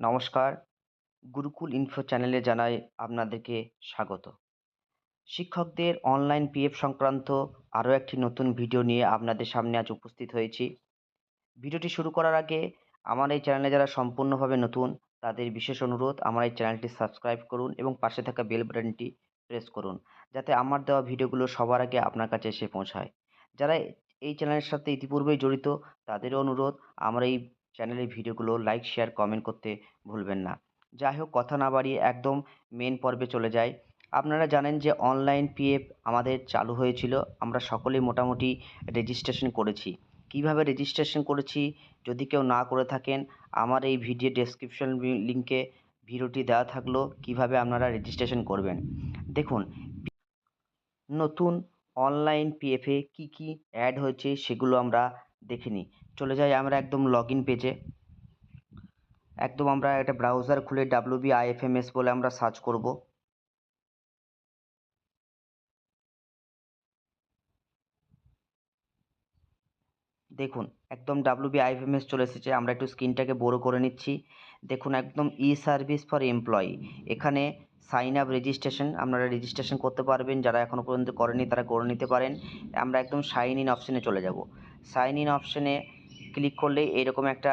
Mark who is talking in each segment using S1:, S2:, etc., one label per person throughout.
S1: নমস্কার। গুরুকুল ইনফো চ্যানেলে জানাই আপনাদেরকে স্বাগত। শিক্ষকদের অনলাইন পিএফ সংক্রান্ত আরও একটি নতুন ভিডিও নিয়ে আপনাদের সামনে আজ উপস্থিত হয়েছি। ভিডিওটি শুরু করার আগে আমার এই চ্যানেলে যারা সম্পূর্ণভাবে নতুন, তাদের বিশেষ অনুরোধ, আমার এই চ্যানেলটি সাবস্ক্রাইব করুন এবং পাশে থাকা বেল বাটনটি প্রেস করুন, যাতে আমার দেওয়া ভিডিওগুলো সবার আগে আপনার কাছে এসে পৌঁছায়। যারা এই চ্যানেলের সাথে ইতিপূর্বেই জড়িত, তাদেরও অনুরোধ, আমার এই চ্যানেলের ভিডিওগুলো লাইক শেয়ার কমেন্ট করতে ভুলবেন না। যাই হোক, কথা না বাড়িয়ে একদম মেন পর্বে চলে যাই। আপনারা জানেন যে অনলাইন পিএফ আমাদের চালু হয়েছিল, আমরা সকলেই মোটামুটি রেজিস্ট্রেশন করেছি। কীভাবে রেজিস্ট্রেশন করেছি, যদি কেউ না করে থাকেন, আমার এই ভিডিও ডেসক্রিপশন লিঙ্কে ভিডিওটি দেওয়া থাকল, কীভাবে আপনারা রেজিস্ট্রেশন করবেন। দেখুন, নতুন অনলাইন পিএফে কি কি অ্যাড হয়েছে, সেগুলো আমরা দেখে নিই চলে যাই আমরা একদম লগ ইন পেজে একদম আমরা একটা ব্রাউজার খুলে ডাব্লিউ বি আইএফএমএস বলে আমরা সার্চ করব। দেখুন, একদম ডাব্লিউ বি আইএফএমএস চলে এসেছে। আমরা একটু স্ক্রিনটাকে বড় করে নিচ্ছি। দেখুন, একদম ই সার্ভিস ফর এমপ্লয়ি এখানে সাইন আপ রেজিস্ট্রেশন আপনারা রেজিস্ট্রেশন করতে পারবেন। যারা এখনও পর্যন্ত করেনি, তারা করে নিতে পারেন। আমরা একদম সাইন ইন অপশানে চলে যাব। সাইন ইন অপশানে ক্লিক করলে এরকম একটা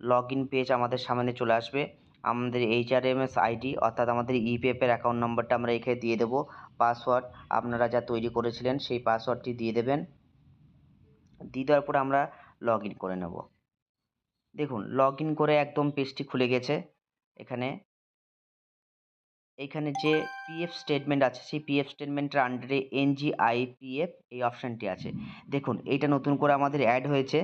S1: লগ ইন পেজ আমাদের সামনে চলে আসবে। আমাদের H R M S ID অর্থাৎ আমাদের ইপিএফের অ্যাকাউন্ট নম্বরটা আমরা এখানে দিয়ে দেবো। পাসওয়ার্ড আপনারা যা তৈরি করেছিলেন সেই পাসওয়ার্ডটি দিয়ে দেবেন। দিয়ে দেওয়ার পরে আমরা লগ ইন করে নেব। দেখুন লগ ইন করে একদম পেজটি খুলে গেছে। এখানে এইখানে যে পিএফ স্টেটমেন্ট আছে, সেই পিএফ স্টেটমেন্টের আন্ডারে এনজিআইপিএফ এই অপশানটি আছে। দেখুন, এইটা নতুন করে আমাদের অ্যাড হয়েছে।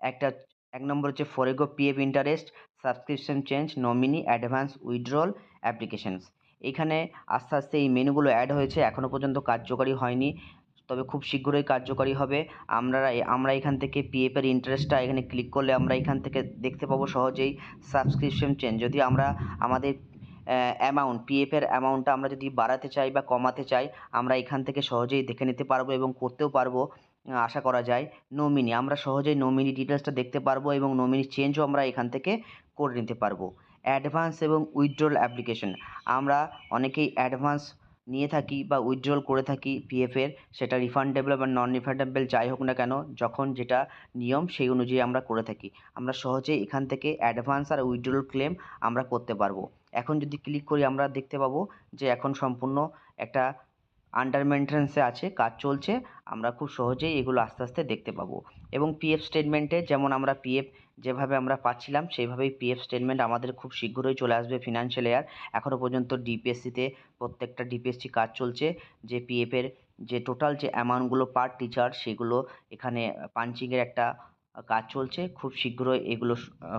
S1: একটা, এক নম্বর হচ্ছে ফরেগো PF interest subscription change nominee advance withdrawal applications এইখানে আস্তে আস্তে এই মেনুগুলো অ্যাড হয়েছে এখনও পর্যন্ত কার্যকারী হয়নি। তবে খুব শীঘ্রই কার্যকারী হবে। আমরা আমরা এখান থেকে পিএফের ইন্টারেস্টটা এখানে ক্লিক করলে আমরা এখান থেকে দেখতে পাবো সহজেই সাবস্ক্রিপশন চেঞ্জ যদি আমরা, আমাদের অ্যামাউন্ট পিএফের অ্যামাউন্টটা আমরা যদি বাড়াতে চাই বা কমাতে চাই, আমরা এখান থেকে সহজেই দেখে নিতে পারব এবং করতেও পারব আশা করা যায়। নমিনি আমরা সহজেই নমিনি ডিটেলসটা দেখতে পারব এবং নমিনি চেঞ্জও আমরা এখান থেকে করে নিতে পারব। অ্যাডভান্স এবং উইথড্রল অ্যাপ্লিকেশন আমরা অনেকেই অ্যাডভান্স নিয়ে থাকি বা উইথড্রল করে থাকি পিএফের সেটা রিফান্ডেবল বা নন রিফান্ডেবল যাই হোক না কেন, যখন যেটা নিয়ম সেই অনুযায়ী আমরা করে থাকি। আমরা সহজেই এখান থেকে অ্যাডভান্স আর উইথড্রল ক্লেম আমরা করতে পারব। এখন যদি ক্লিক করি আমরা দেখতে পাবো যে এখন সম্পূর্ণ একটা আন্ডার মেনটেন্সে আছে, কাজ চলছে, আমরা খুব সহজেই এগুলো আস্তে আস্তে দেখতে পাবো। এবং পিএফ স্টেটমেন্টে যেমন আমরা পিএফ যেভাবে আমরা পাচ্ছিলাম, সেইভাবেই পিএফ স্টেটমেন্ট আমাদের খুব শীঘ্রই চলে আসবে ফিনান্সিয়াল ইয়ার এখনও পর্যন্ত ডিপিএসসিতে প্রত্যেকটা ডিপিএসসি কাজ চলছে, যে পিএফের যে টোটাল যে অ্যামাউন্টগুলো পার টিচার সেগুলো এখানে পাঞ্চিংয়ের একটা কাজ চলছে, খুব শীঘ্রই এগুলো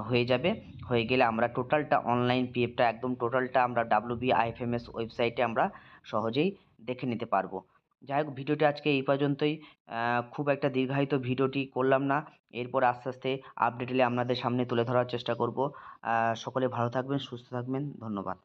S1: হয়ে যাবে। হয়ে গেলে আমরা টোটালটা অনলাইন পিএফটা একদম টোটালটা আমরা ডাব্লিউ বি আইএফএমএস ওয়েবসাইটে আমরা সহজেই দেখে নিতে পারব। যাই হোক, ভিডিওটি আজকে এই পর্যন্তই। খুব একটা দীর্ঘায়িত ভিডিওটি করলাম না। এরপর আস্তে আস্তে আপডেট এলে আপনাদের সামনে তুলে ধরার চেষ্টা করব। সকলে ভালো থাকবেন, সুস্থ থাকবেন। ধন্যবাদ।